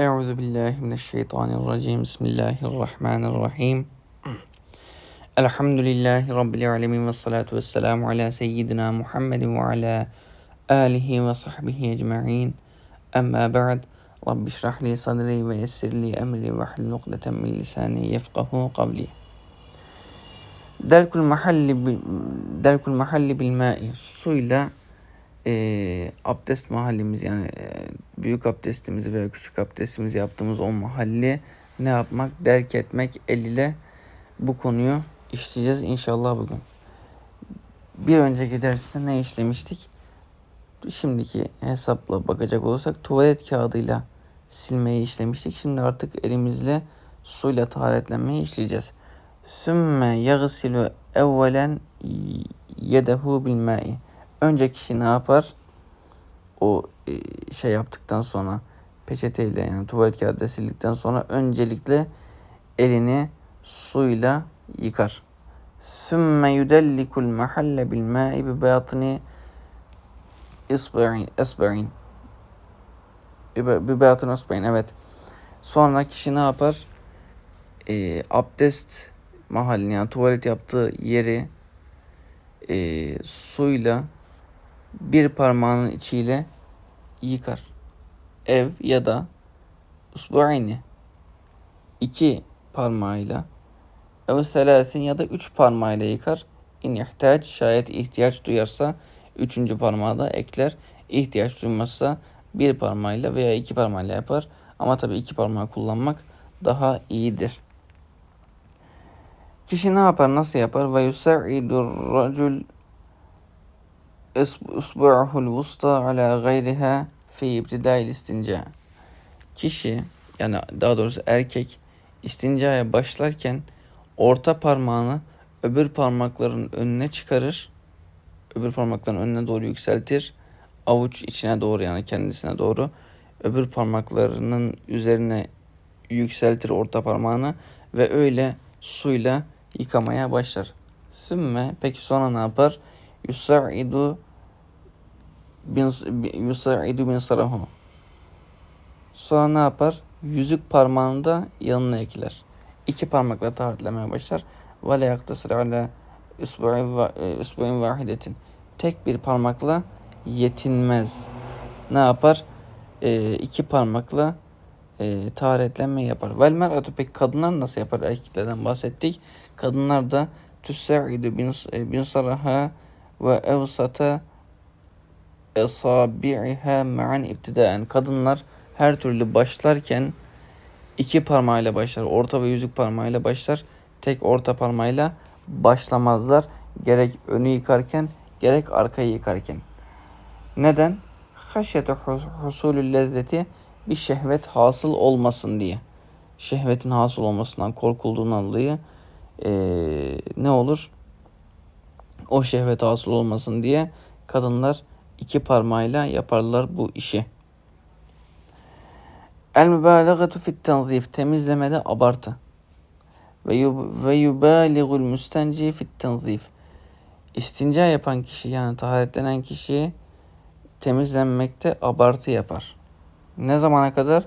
أعوذ بالله من الشيطان الرجيم. بسم الله الرحمن الرحيم. الحمد لله رب العالمين والصلاة والسلام على سيدنا محمد وعلى آله وصحبه أجمعين. أما بعد رب اشرح لي صدري ويسر لي أمري واحلل عقدة من لساني يفقه قولي. mahalli bil- delkul mahalli bil ma'i suyla e, abdest mahallimiz yani e, büyük abdestimizi veya küçük abdestimizi yaptığımız o mahalli ne yapmak? Derk etmek el ile bu konuyu işleyeceğiz inşallah bugün. Bir önceki derste ne işlemiştik? Şimdiki hesapla bakacak olursak tuvalet kağıdıyla silmeyi işlemiştik. Şimdi artık elimizle suyla taharetlenmeyi işleyeceğiz. Sümme yagsilu evvelen yedehu bil. Önce kişi ne yapar? O e, şey yaptıktan sonra peçeteyle yani tuvalet kağıdı sildikten sonra öncelikle elini suyla yıkar. Sümme yudellikul mahalle bil ma'i bi batini isba'in isba'in bi batini isba'in evet. Sonra kişi ne yapar? E, abdest mahallini yani tuvalet yaptığı yeri e, suyla bir parmağının içiyle yıkar. Ev ya da usbu'ayni iki parmağıyla ev selasin ya da üç parmağıyla yıkar. İn ihtiyaç şayet ihtiyaç duyarsa üçüncü parmağı da ekler. İhtiyaç duymazsa bir parmağıyla veya iki parmağıyla yapar. Ama tabii iki parmağı kullanmak daha iyidir. Kişi ne yapar, nasıl yapar? Ve yusaidur racul usbu'ahul vusta ala gayriha fi ibtidail istinca. Kişi yani daha doğrusu erkek istincaya başlarken orta parmağını öbür parmakların önüne çıkarır. Öbür parmakların önüne doğru yükseltir. Avuç içine doğru yani kendisine doğru. Öbür parmaklarının üzerine yükseltir orta parmağını ve öyle suyla yıkamaya başlar. Sümme peki sonra ne yapar? Yusaidu bin yusaidu bin sarahu. Sonra ne yapar? Yüzük parmağını da yanına ekler. İki parmakla taharetlemeye başlar. Ve la yaktasır ala üsbu'in vahidetin. Tek bir parmakla yetinmez. Ne yapar? Ee, iki parmakla e, taharetlenme yapar. Vel mer'atu pek kadınlar nasıl yapar? Erkeklerden bahsettik. Kadınlar da tüssa'idu bin, bin saraha ve evsata esabi'iha ma'an ibtidaen. Kadınlar her türlü başlarken iki parmağıyla başlar. Orta ve yüzük parmağıyla başlar. Tek orta parmağıyla başlamazlar. Gerek önü yıkarken gerek arkayı yıkarken. Neden? Haşyete husulü lezzeti bir şehvet hasıl olmasın diye. Şehvetin hasıl olmasından korkulduğundan dolayı ee, ne olur? O şehvet hasıl olmasın diye kadınlar iki parmağıyla yaparlar bu işi. El mübalağatu fit tenzif temizlemede abartı. Ve ve yubaligul müstenci fit tenzif. İstinca yapan kişi yani taharetlenen kişi temizlenmekte abartı yapar. Ne zamana kadar?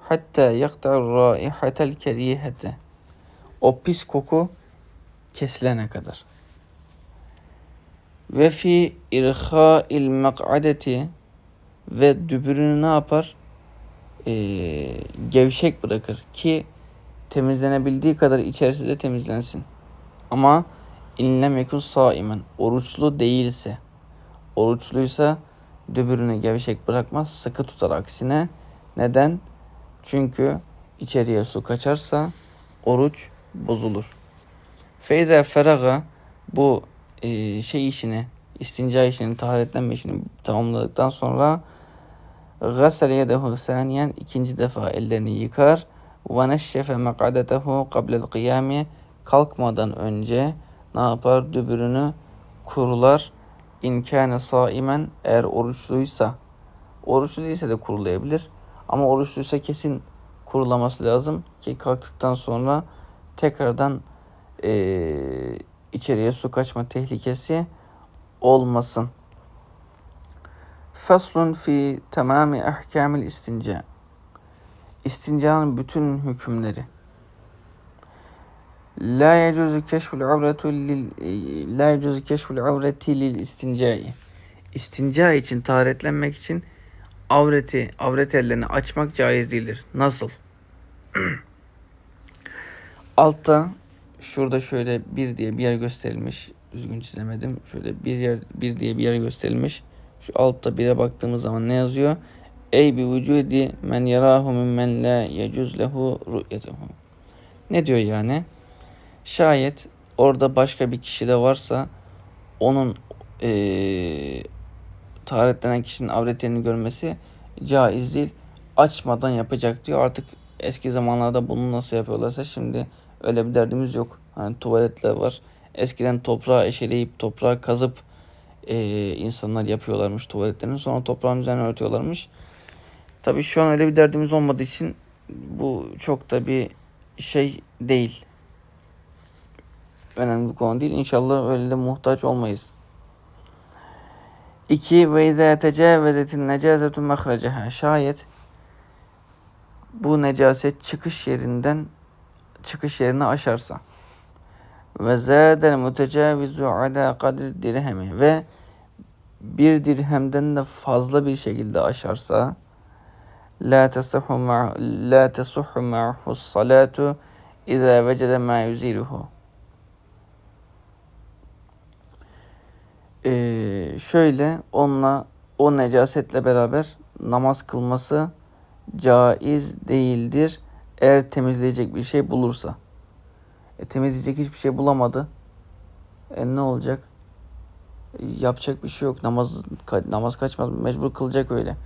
Hatta yakta'ur raihatel kerihete. O pis koku kesilene kadar. Ve fi irha'il mek'adeti ve dübürünü ne yapar? Ee, gevşek bırakır ki temizlenebildiği kadar içerisi de temizlensin. Ama inlem yekun saimen oruçlu değilse oruçluysa dübürünü gevşek bırakmaz sıkı tutar aksine. Neden? Çünkü içeriye su kaçarsa oruç bozulur. Feyde feraga bu e, şey işini, istinca işini, taharetlenme işini tamamladıktan sonra gasele yedehu saniyen ikinci defa ellerini yıkar. Neşşefe mek'adetehu qablel kıyami kalkmadan önce ne yapar? Dübürünü kurular. İnkâne saimen eğer oruçluysa oruçlu değilse de kurulayabilir. Ama oruçluysa kesin kurulaması lazım ki kalktıktan sonra tekrardan e, içeriye su kaçma tehlikesi olmasın. Faslun fi tamami ahkamil istinca. İstincanın bütün hükümleri. La yecuzu keşful avretu lil la yecuzu keşful avreti lil istincai. İstinca için taharetlenmek için avreti, avret ellerini açmak caiz değildir. Nasıl? Altta şurada şöyle bir diye bir yer gösterilmiş. Düzgün çizemedim. Şöyle bir yer bir diye bir yer gösterilmiş. Şu altta bire baktığımız zaman ne yazıyor? Ey bi vücudi men yarahu mimmen la yecuz lehu ru'yetuhu. Ne diyor yani? Şayet orada başka bir kişi de varsa onun eee taharetlenen kişinin avretlerini görmesi caiz değil. Açmadan yapacak diyor. Artık eski zamanlarda bunu nasıl yapıyorlarsa şimdi öyle bir derdimiz yok. Hani tuvaletler var. Eskiden toprağı eşeleyip toprağı kazıp eee, insanlar yapıyorlarmış tuvaletlerini. Sonra toprağın üzerine örtüyorlarmış. Tabii şu an öyle bir derdimiz olmadığı için bu çok da bir şey değil. Önemli bir konu değil. İnşallah öyle de muhtaç olmayız. 2. Ve izâ tecâvezetin necâzetu mehrecaha. Şayet bu necaset çıkış yerinden çıkış yerini aşarsa. Ve zâdel mutecavizu alâ kadri dirhemi. Ve bir dirhemden de fazla bir şekilde aşarsa la tasahhu ma la tasahhu ma'hu salatu iza vecede ma yuziluhu. Ee, şöyle onunla o necasetle beraber namaz kılması caiz değildir. Eğer temizleyecek bir şey bulursa. E, temizleyecek hiçbir şey bulamadı. E, ne olacak? E, yapacak bir şey yok. Namaz ka- namaz kaçmaz. Mecbur kılacak öyle.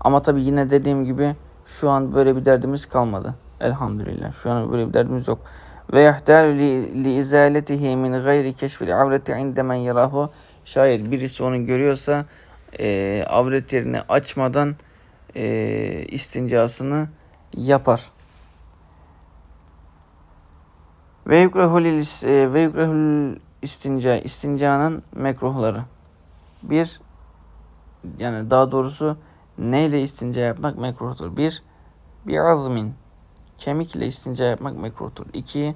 Ama tabii yine dediğim gibi şu an böyle bir derdimiz kalmadı. Elhamdülillah. Şu an böyle bir derdimiz yok. Ve yahtalu li, izaletihi min gayri keşfil avreti inde men yarahu. Şayet birisi onu görüyorsa e, avret yerini açmadan e, istincasını yapar. Ve yukrahul e, ve yukrahul istinca istincanın mekruhları. Bir yani daha doğrusu neyle istinca yapmak mekruhtur? Bir, bir azmin kemik ile istinca yapmak mekruhtur. İki,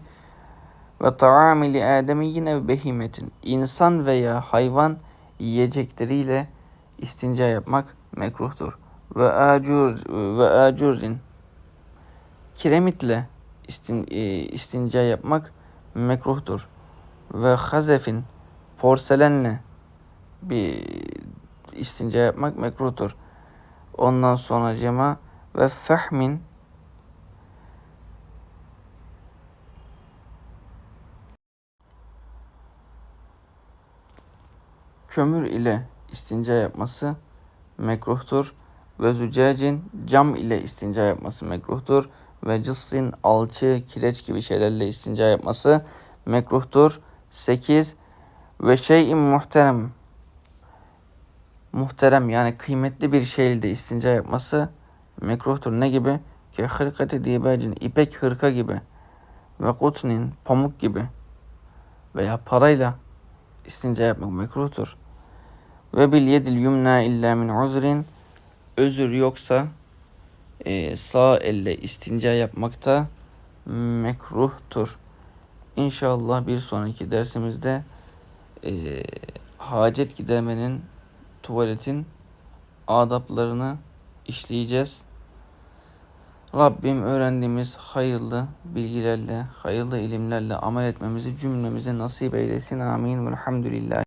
ve taami li ademiyyin ev behimetin insan veya hayvan yiyecekleriyle istinca yapmak mekruhtur. Ve acur ve acurin kiremitle istin, e, istinca yapmak mekruhtur. Ve hazefin porselenle bir istinca yapmak mekruhtur. Ondan sonra cema ve fahmin kömür ile istinca yapması mekruhtur. Ve zücacin cam ile istinca yapması mekruhtur. Ve cıssin alçı, kireç gibi şeylerle istinca yapması mekruhtur. 8. Ve şeyin muhterem muhterem yani kıymetli bir şeyle istinca yapması mekruhtur. Ne gibi? Ki hırkati dibacin ipek hırka gibi ve kutnin pamuk gibi veya parayla istinca yapmak mekruhtur. Ve bil yedil yumna illa min uzrin özür yoksa e, sağ elle istinca yapmakta mekruhtur. İnşallah bir sonraki dersimizde e, hacet gidermenin tuvaletin adaplarını işleyeceğiz. Rabbim öğrendiğimiz hayırlı bilgilerle, hayırlı ilimlerle amel etmemizi cümlemize nasip eylesin. Amin. Velhamdülillah.